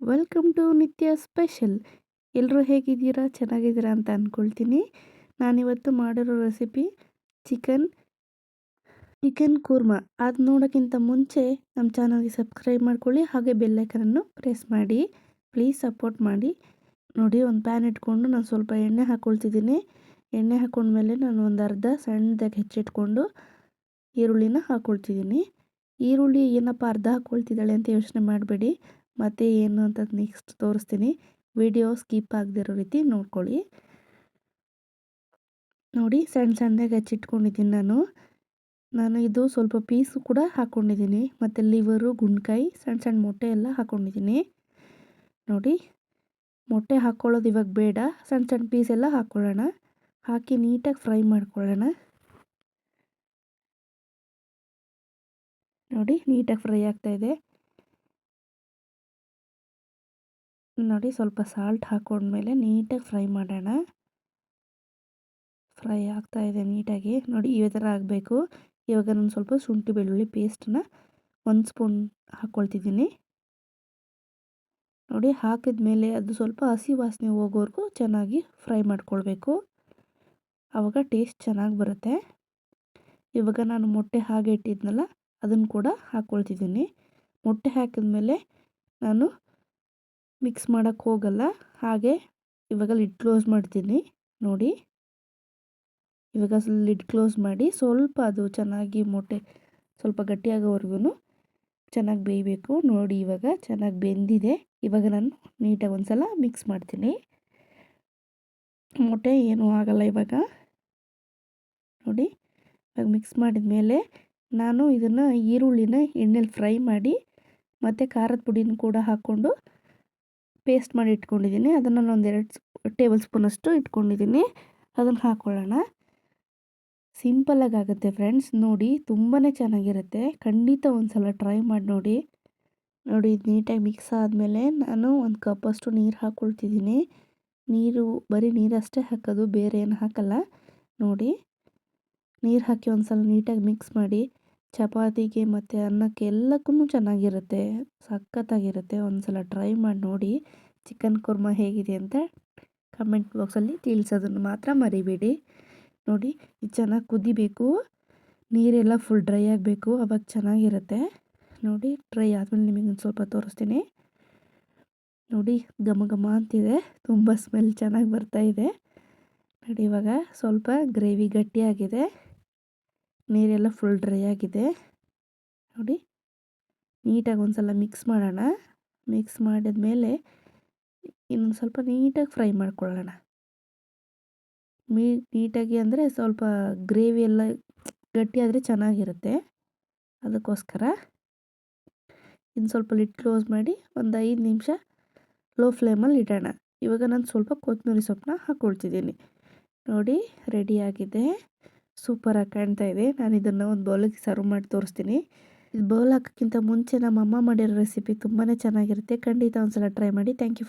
Welcome to ನಿತ್ಯ special ಎಲ್ಲರೂ ಹೇಗಿದ್ದೀರಾ? ಚೆನ್ನಾಗಿದ್ದೀರಾ ಅಂತ ಅಂದ್ಕೊಳ್ತೀನಿ ನಾನಿವತ್ತು ಮಾಡಿರೋ ರೆಸಿಪಿ ಚಿಕನ್ ಚಿಕನ್ ಕೂರ್ಮಾ ಅದು ನೋಡೋಕ್ಕಿಂತ ಮುಂಚೆ ನಮ್ಮ ಚಾನಲ್ಗೆ ಸಬ್ಸ್ಕ್ರೈಬ್ ಮಾಡ್ಕೊಳ್ಳಿ, ಹಾಗೆ ಬೆಲ್ಲೈಕನನ್ನು ಪ್ರೆಸ್ ಮಾಡಿ. ಪ್ಲೀಸ್ ಸಪೋರ್ಟ್ ಮಾಡಿ. ನೋಡಿ, ಒಂದು ಪ್ಯಾನ್ ಇಟ್ಕೊಂಡು ನಾನು ಸ್ವಲ್ಪ ಎಣ್ಣೆ ಹಾಕ್ಕೊಳ್ತಿದ್ದೀನಿ ಎಣ್ಣೆ ಹಾಕ್ಕೊಂಡ್ಮೇಲೆ ನಾನು ಒಂದು ಅರ್ಧ ಸಣ್ಣದಾಗಿ ಹೆಚ್ಚಿಟ್ಕೊಂಡು ಈರುಳ್ಳಿನ ಹಾಕ್ಕೊಳ್ತಿದ್ದೀನಿ ಈರುಳ್ಳಿ ಏನಪ್ಪ ಅರ್ಧ ಹಾಕ್ಕೊಳ್ತಿದ್ದಾಳೆ ಅಂತ ಯೋಚನೆ ಮಾಡಬೇಡಿ. ಮತ್ತು ಏನು ಅಂತ ನೆಕ್ಸ್ಟ್ ತೋರಿಸ್ತೀನಿ. ವಿಡಿಯೋ ಸ್ಕಿಪ್ ಆಗದಿರೋ ರೀತಿ ನೋಡ್ಕೊಳ್ಳಿ. ನೋಡಿ, ಸಣ್ಣ ಸಣ್ಣದಾಗಿ ಹಚ್ಚಿಟ್ಕೊಂಡಿದ್ದೀನಿ ನಾನು. ನಾನು ಇದು ಸ್ವಲ್ಪ ಪೀಸು ಕೂಡ ಹಾಕ್ಕೊಂಡಿದ್ದೀನಿ ಮತ್ತು ಲಿವರು ಗುಂಡ್ಕಾಯಿ ಸಣ್ಣ ಸಣ್ಣ ಮೊಟ್ಟೆ ಎಲ್ಲ ಹಾಕ್ಕೊಂಡಿದ್ದೀನಿ ನೋಡಿ, ಮೊಟ್ಟೆ ಹಾಕ್ಕೊಳ್ಳೋದು ಇವಾಗ ಬೇಡ. ಸಣ್ಣ ಸಣ್ಣ ಪೀಸ್ ಎಲ್ಲ ಹಾಕ್ಕೊಳ್ಳೋಣ ಹಾಕಿ ನೀಟಾಗಿ ಫ್ರೈ ಮಾಡ್ಕೊಳ್ಳೋಣ. ನೋಡಿ, ನೀಟಾಗಿ ಫ್ರೈ ಆಗ್ತಾಯಿದೆ ನೋಡಿ ಸ್ವಲ್ಪ ಸಾಲ್ಟ್ ಹಾಕೊಂಡ್ಮೇಲೆ ನೀಟಾಗಿ ಫ್ರೈ ಮಾಡೋಣ. ಫ್ರೈ ಆಗ್ತಾ ಇದೆ ನೀಟಾಗಿ. ನೋಡಿ ಇವೇ ಥರ ಆಗಬೇಕು. ಇವಾಗ ನಾನು ಸ್ವಲ್ಪ ಶುಂಠಿ ಬೆಳ್ಳುಳ್ಳಿ ಪೇಸ್ಟನ್ನ ಒಂದು ಸ್ಪೂನ್ ಹಾಕ್ಕೊಳ್ತಿದ್ದೀನಿ ನೋಡಿ ಹಾಕಿದ ಮೇಲೆ ಅದು ಸ್ವಲ್ಪ ಹಸಿ ವಾಸನೆ ಹೋಗೋವರೆಗೂ ಚೆನ್ನಾಗಿ ಫ್ರೈ ಮಾಡ್ಕೊಳ್ಬೇಕು. ಆವಾಗ ಟೇಸ್ಟ್ ಚೆನ್ನಾಗಿ ಬರುತ್ತೆ. ಇವಾಗ ನಾನು ಮೊಟ್ಟೆ ಹಾಗೆ ಇಟ್ಟಿದ್ನಲ್ಲ, ಅದನ್ನು ಕೂಡ ಹಾಕ್ಕೊಳ್ತಿದ್ದೀನಿ ಮೊಟ್ಟೆ ಹಾಕಿದ ಮೇಲೆ ನಾನು ಮಿಕ್ಸ್ ಮಾಡೋಕ್ಕೆ ಹೋಗಲ್ಲ. ಹಾಗೆ ಇವಾಗ ಲಿಡ್ ಕ್ಲೋಸ್ ಮಾಡ್ತೀನಿ. ನೋಡಿ. ಇವಾಗ ಲಿಡ್ ಕ್ಲೋಸ್ ಮಾಡಿ ಸ್ವಲ್ಪ ಅದು ಚೆನ್ನಾಗಿ ಮೊಟ್ಟೆ ಸ್ವಲ್ಪ ಗಟ್ಟಿಯಾಗೋವರೆಗೂ ಚೆನ್ನಾಗಿ ಬೇಯಬೇಕು. ನೋಡಿ ಇವಾಗ ಚೆನ್ನಾಗಿ ಬೆಂದಿದೆ. ಇವಾಗ ನಾನು ನೀಟಾಗಿ ಒಂದು ಸಲ ಮಿಕ್ಸ್ ಮಾಡ್ತೀನಿ. ಮೊಟ್ಟೆ ಏನೂ ಆಗಲ್ಲ ಇವಾಗ. ನೋಡಿ. ಇವಾಗ ಮಿಕ್ಸ್ ಮಾಡಿದ ಮೇಲೆ ನಾನು ಇದನ್ನು ಈರುಳ್ಳಿನ ಎಣ್ಣೆಲಿ ಫ್ರೈ ಮಾಡಿ ಮತ್ತು ಖಾರದ ಪುಡಿನ ಕೂಡ ಹಾಕ್ಕೊಂಡು ಪೇಸ್ಟ್ ಮಾಡಿ ಇಟ್ಕೊಂಡಿದ್ದೀನಿ ಅದನ್ನು ನಾನು ಎರಡು ಟೇಬಲ್ ಸ್ಪೂನಷ್ಟು ಇಟ್ಕೊಂಡಿದ್ದೀನಿ ಅದನ್ನು ಹಾಕ್ಕೊಳ್ಳೋಣ ಸಿಂಪಲ್ಲಾಗಿ ಆಗುತ್ತೆ ಫ್ರೆಂಡ್ಸ್ ನೋಡಿ ತುಂಬಾ ಚೆನ್ನಾಗಿರುತ್ತೆ. ಖಂಡಿತ ಒಂದು ಸಲ ಟ್ರೈ ಮಾಡಿ ನೋಡಿ. ನೋಡಿ, ಇದು ನೀಟಾಗಿ ಮಿಕ್ಸ್ ಆದಮೇಲೆ ನಾನು ಒಂದು ಕಪ್ಪಷ್ಟು ನೀರು ಹಾಕ್ಕೊಳ್ತಿದ್ದೀನಿ ನೀರು, ಬರೀ ನೀರಷ್ಟೇ ಹಾಕೋದು, ಬೇರೆ ಏನು ಹಾಕಲ್ಲ. ನೋಡಿ, ನೀರು ಹಾಕಿ ಒಂದು ಸಲ ನೀಟಾಗಿ ಮಿಕ್ಸ್ ಮಾಡಿ. ಚಪಾತಿಗೆ ಮತ್ತು ಅನ್ನಕ್ಕೆ ಎಲ್ಲಕ್ಕೂ ಚೆನ್ನಾಗಿರುತ್ತೆ, ಸಖತ್ತಾಗಿರುತ್ತೆ. ಒಂದು ಸಲ ಟ್ರೈ ಮಾಡಿ ನೋಡಿ ಚಿಕನ್ ಕುರ್ಮ ಹೇಗಿದೆ ಅಂತ ಕಮೆಂಟ್ ಬಾಕ್ಸಲ್ಲಿ ತಿಳಿಸೋದನ್ನು ಮಾತ್ರ ಮರಿಬೇಡಿ. ನೋಡಿ, ಇದು ಚೆನ್ನಾಗಿ ಕುದಿಬೇಕು, ನೀರೆಲ್ಲ ಫುಲ್ ಡ್ರೈ ಆಗಬೇಕು, ಅವಾಗ ಚೆನ್ನಾಗಿರುತ್ತೆ. ನೋಡಿ ಟ್ರೈ ಆದಮೇಲೆ ನಿಮಗೆ ಒಂದು ಸ್ವಲ್ಪ ತೋರಿಸ್ತೀನಿ. ನೋಡಿ, ಘಮ ಘಮ ಅಂತಿದೆ, ತುಂಬ ಸ್ಮೆಲ್ ಚೆನ್ನಾಗಿ ಬರ್ತಾ ಇದೆ. ನೋಡಿ, ಇವಾಗ ಸ್ವಲ್ಪ ಗ್ರೇವಿ ಗಟ್ಟಿಯಾಗಿದೆ ನೀರೆಲ್ಲ ಫುಲ್ ಡ್ರೈ ಆಗಿದೆ. ನೋಡಿ, ನೀಟಾಗಿ ಒಂದು ಸಲ ಮಿಕ್ಸ್ ಮಾಡೋಣ. ಮಿಕ್ಸ್ ಮಾಡಿದ ಮೇಲೆ ಇನ್ನೊಂದು ಸ್ವಲ್ಪ ನೀಟಾಗಿ ಫ್ರೈ ಮಾಡ್ಕೊಳ್ಳೋಣ. ಮೀ, ನೀಟಾಗಿ ಅಂದರೆ ಸ್ವಲ್ಪ ಗ್ರೇವಿ ಎಲ್ಲ ಗಟ್ಟಿಯಾದರೆ ಚೆನ್ನಾಗಿರುತ್ತೆ. ಅದಕ್ಕೋಸ್ಕರ ಇನ್ನು ಸ್ವಲ್ಪ ಲಿಟ್ ಕ್ಲೋಸ್ ಮಾಡಿ ಒಂದು ಐದು ನಿಮಿಷ ಲೋ ಫ್ಲೇಮಲ್ಲಿ ಇಡೋಣ. ಇವಾಗ ನಾನು ಸ್ವಲ್ಪ ಕೊತ್ತಂಬರಿ ಸೊಪ್ಪನ್ನ ಹಾಕ್ಕೊಳ್ತಿದ್ದೀನಿ ನೋಡಿ ರೆಡಿಯಾಗಿದೆ ಸೂಪರಾಗಿ ಕಾಣ್ತಾ ಇದೆ. ನಾನು ಇದನ್ನು ಒಂದು ಬೌಲಿಗೆ ಸರ್ವ್ ಮಾಡಿ ತೋರಿಸ್ತೀನಿ. ಇದು ಬೌಲ್ ಹಾಕೋಕ್ಕಿಂತ ಮುಂಚೆ ನಮ್ಮ ಅಮ್ಮ ಮಾಡಿರೋ ರೆಸಿಪಿ ತುಂಬಾ ಚೆನ್ನಾಗಿರುತ್ತೆ. ಖಂಡಿತ ಒಂದ್ಸಲ ಟ್ರೈ ಮಾಡಿ. Thank you